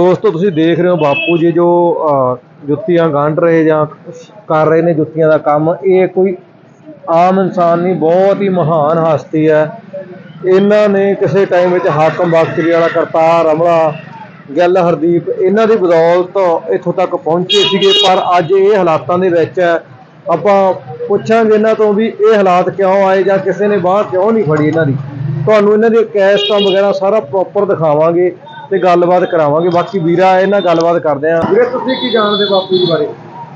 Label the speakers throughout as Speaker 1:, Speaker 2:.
Speaker 1: ਦੋਸਤੋ, ਤੁਸੀਂ ਦੇਖ ਰਹੇ ਹੋ ਬਾਪੂ ਜੀ ਜੋ ਜੁੱਤੀਆਂ ਗੰਢ ਰਹੇ ਜਾਂ ਕਰ ਰਹੇ ਨੇ ਜੁੱਤੀਆਂ ਦਾ ਕੰਮ। ਇਹ ਕੋਈ ਆਮ ਇਨਸਾਨ ਨਹੀਂ, ਬਹੁਤ ਹੀ ਮਹਾਨ ਹਸਤੀ ਹੈ। ਇਹਨਾਂ ਨੇ ਕਿਸੇ ਟਾਈਮ ਵਿੱਚ ਹਾਕਮ ਬਖਤਰੀ ਵਾਲਾ ਕਰਤਾਰ ਅਮਲਾ ਗੱਲ, ਹਰਦੀਪ, ਇਹਨਾਂ ਦੀ ਬਦੌਲਤ ਇੱਥੋਂ ਤੱਕ ਪਹੁੰਚੇ ਸੀਗੇ, ਪਰ ਅੱਜ ਇਹ ਹਾਲਾਤਾਂ ਦੇ ਵਿੱਚ ਆਪਾਂ ਪੁੱਛਾਂਗੇ ਇਹਨਾਂ ਤੋਂ ਵੀ ਇਹ ਹਾਲਾਤ ਕਿਉਂ ਆਏ ਜਾਂ ਕਿਸੇ ਨੇ ਬਾਹਰ ਕਿਉਂ ਨਹੀਂ ਫੜੀ ਇਹਨਾਂ ਦੀ। ਤੁਹਾਨੂੰ ਇਹਨਾਂ ਦੀ ਕੈਸਟਾਂ ਵਗੈਰਾ ਸਾਰਾ ਪ੍ਰੋਪਰ ਦਿਖਾਵਾਂਗੇ। ਤੇ ਗੱਲਬਾਤ ਕਰਾਵਾਂਗੇ। ਬਾਕੀ ਵੀਰਾ ਇਹਨਾਂ ਗੱਲਬਾਤ ਕਰਦੇ ਆਂ। ਵੀਰੇ ਤੁਸੀਂ ਕੀ ਜਾਣਦੇ ਬਾਪੂ ਜੀ ਬਾਰੇ?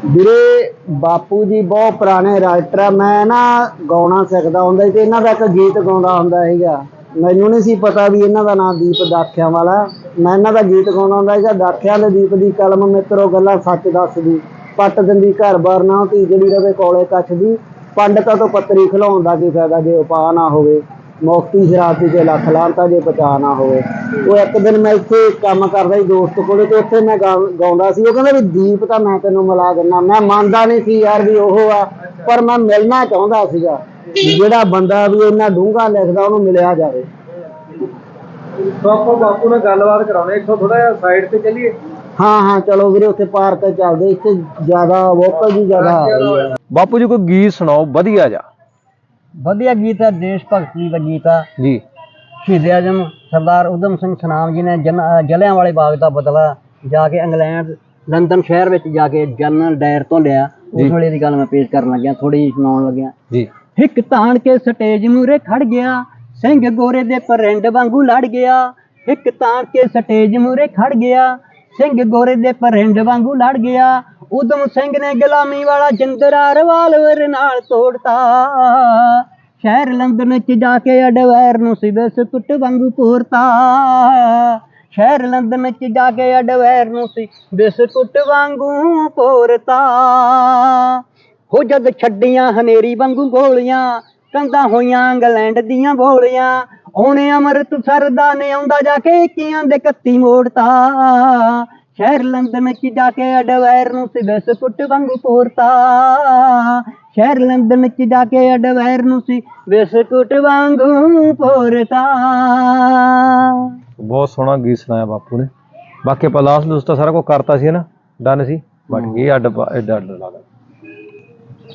Speaker 2: ਵੀਰੇ ਬਾਪੂ ਜੀ ਬਹੁਤ ਪੁਰਾਣੇ ਰਾਈਟਰ ਆ। ਮੈਂ ਨਾ ਗਾਉਣਾ ਸਿੱਖਦਾ ਹੁੰਦਾ ਸੀ ਤੇ ਇਹਨਾਂ ਦਾ ਇੱਕ ਗੀਤ ਗਾਉਂਦਾ ਹੁੰਦਾ ਸੀਗਾ। ਮੈਨੂੰ ਨਹੀਂ ਸੀ ਪਤਾ ਵੀ ਇਹਨਾਂ ਦਾ ਨਾਮ ਦੀਪ ਦਾਖਿਆਂ ਵਾਲਾ। ਮੈਂ ਇਹਨਾਂ ਦਾ ਗੀਤ ਗਾਉਂਦਾ ਹੁੰਦਾ ਸੀਗਾ। ਦਾਖਿਆਂ ਦੇ ਦੀਪ ਦੀ ਕਲਮ ਮਿੱਤਰੋ ਗੱਲਾਂ ਸੱਚ ਦੱਸਦੀ। ਪੱਟ ਦਿੰਦੀ ਘਰ ਬਾਰ ਨਾ ਧੀ ਜਿਹੜੀ ਰਵੇ ਕੋਲੇ ਕੱਛਦੀ ਪੰਡਤਾਂ ਤੋਂ ਪੱਤਰੀ ਖਿਲਾਉਣ ਦਾ ਕੀ ਫਾਇਦਾ ਜੇ ਉਪਾਅ ਨਾ ਹੋਵੇ। ਮੌਕਤੀ ਸ਼ਰਾਬੀ ਤੇ ਲੱਖ ਲਾਂਤਾ ਜੇ ਬਚਾ ਨਾ ਹੋਵੇ। ਉਹ ਇੱਕ ਦਿਨ ਮੈਂ ਇੱਥੇ ਕੰਮ ਕਰਦਾ ਸੀ ਦੋਸਤ ਕੋਲੇ ਤੇ ਉੱਥੇ ਮੈਂ ਗਾ- ਗਾਉਂਦਾ ਸੀ। ਉਹ ਕਹਿੰਦਾ ਵੀ ਦੀਪ ਤਾਂ ਮੈਂ ਤੈਨੂੰ ਮਿਲਾ ਦਿੰਦਾ। ਮੈਂ ਮੰਨਦਾ ਨਹੀਂ ਸੀ ਯਾਰ ਵੀ ਉਹ ਆ ਪਰ ਮੈਂ ਮਿਲਣਾ ਚਾਹੁੰਦਾ ਸੀਗਾ। ਵੀ ਜਿਹੜਾ ਬੰਦਾ ਵੀ ਇੰਨਾ ਡੂੰਘਾ ਲਿਖਦਾ ਉਹਨੂੰ ਮਿਲਿਆ ਜਾਵੇ।
Speaker 1: ਤਾਂ ਆਪਾਂ ਬਾਪੂ ਨਾਲ ਗੱਲਬਾਤ ਕਰਾਉਣੇ। ਇੱਥੋਂ ਥੋੜਾ ਜਿਹਾ ਸਾਈਡ ਤੇ ਚੱਲੀਏ।
Speaker 2: ਹਾਂ ਹਾਂ ਚਲੋ ਵੀਰੇ ਉੱਥੇ ਪਾਰ ਤੇ ਚੱਲਦੇ। ਇੱਥੇ ਜ਼ਿਆਦਾ ਵੋਕਲ ਜੀ ਜ਼ਿਆਦਾ ਆ ਰਹੀ ਹੈ।
Speaker 1: ਬਾਪੂ ਜੀ ਕੋਈ ਗੀਤ ਸੁਣਾਓ? ਵਧੀਆ ਜਾ
Speaker 2: ਵਧੀਆ ਗੀਤ ਹੈ ਦੇਸ਼ ਭਗਤੀ ਦਾ ਗੀਤ ਆ।
Speaker 1: ਜੀ।
Speaker 2: ਸ਼ਹੀਦ ਆਜਮ ਸਰਦਾਰ ਉਦਮ ਸਿੰਘ ਸਨਾਮ ਜੀ ਨੇ ਜਲਿਆਂ ਵਾਲੇ ਬਾਗ ਦਾ ਬਦਲਾ ਜਾ ਕੇ ਇੰਗਲੈਂਡ ਲੰਡਨ ਸ਼ਹਿਰ ਵਿੱਚ ਜਾ ਕੇ ਜਨਰਲ ਡਾਇਰ ਤੋਂ ਲਿਆ। ਉਸ ਵੇਲੇ ਦੀ ਗੱਲ ਮੈਂ ਪੇਸ਼ ਕਰਨ ਲੱਗਿਆ ਥੋੜੀ ਜਿਹੀ ਸੁਣਾਉਣ ਲੱਗਿਆ।
Speaker 1: ਜੀ।
Speaker 2: ਹਿੱਕ ਤਾਣ ਕੇ ਸਟੇਜ ਮੂਰੇ ਖੜ ਗਿਆ ਸਿੰਘ ਗੋਰੇ ਦੇ ਪਰਿੰਡ ਵਾਂਗੂ ਲੜ ਗਿਆ। ਹਿੱਕ ਤਾਣ ਕੇ ਸਟੇਜ ਮੂਰੇ ਖੜ ਗਿਆ ਸਿੰਘ ਗੋਰੇ ਦੇ ਪਰਿੰਡ ਵਾਂਗੂ ਲੜ ਗਿਆ। ਉਦਮ ਸਿੰਘ ਨੇ ਗੁਲਾਮੀ ਵਾਲਾ ਜਿੰਦਰਾ ਰਿਵਾਲਵਰ ਨਾਲ ਤੋੜਤਾ। ਸ਼ਹਿਰ ਲੰਦਨ ਚ ਜਾ ਕੇ ਅਡਵੈਰ ਨੂੰ ਸਿਵਸ ਕੁੱਟ ਵਾਂਗੂ ਪੂਰਤਾ। ਸ਼ਹਿਰ ਲੰਦਨ ਚ ਜਾ ਕੇ ਅਡਵੈਰ ਨੂੰ ਸੀ ਬਿਸਕੁੱਟ ਵਾਂਗੂ ਪੋਰਤਾ। ਹੋ ਜਦ ਛੱਡੀਆਂ ਹਨੇਰੀ ਵਾਂਗੂ ਗੋਲੀਆਂ ਕੰਦਾ ਹੋਈਆਂ ਇੰਗਲੈਂਡ ਦੀਆਂ ਬੋਲੀਆਂ। ਉਹਨੇ ਅਮਰਤ ਸਰਦਾ ਨੇ ਆਉਂਦਾ ਜਾ ਕੇ ਕੀਆਂ ਦੇ ਕੱਤੀ ਮੋੜਤਾ। ਸ਼ਹਿਰ ਲੰਦਨ ਚ ਜਾ ਕੇ ਅਡਵੈਰ ਨੂੰ ਸੀ ਬਿਸਕੁੱਟ ਵਾਂਗੂ ਪੋਰਤਾ। ਸ਼ਹਿਰ ਲੰਡਨ ਚ ਜਾ ਕੇ ਅਡਵੈਰ ਨੂੰ ਸੀ ਬਿਸਕੁੱਟ ਵਾਂਗੂ ਪੋਰਤਾ।
Speaker 1: ਬਹੁਤ ਸੋਹਣਾ ਗੀਤ ਸੁਣਾਇਆ ਬਾਪੂ ਨੇ। ਬਾਕੀ ਆਪਾਂ ਲਾਸਟ ਦੋਸਤਾ ਸਾਰਾ ਕੁਝ ਕਰਤਾ ਸੀ ਨਾ ਡਨ ਸੀ ਬਟ ਇਹ ਅੱਡ ਅੱਡ ਅੱਡ ਲਾ ਲਾ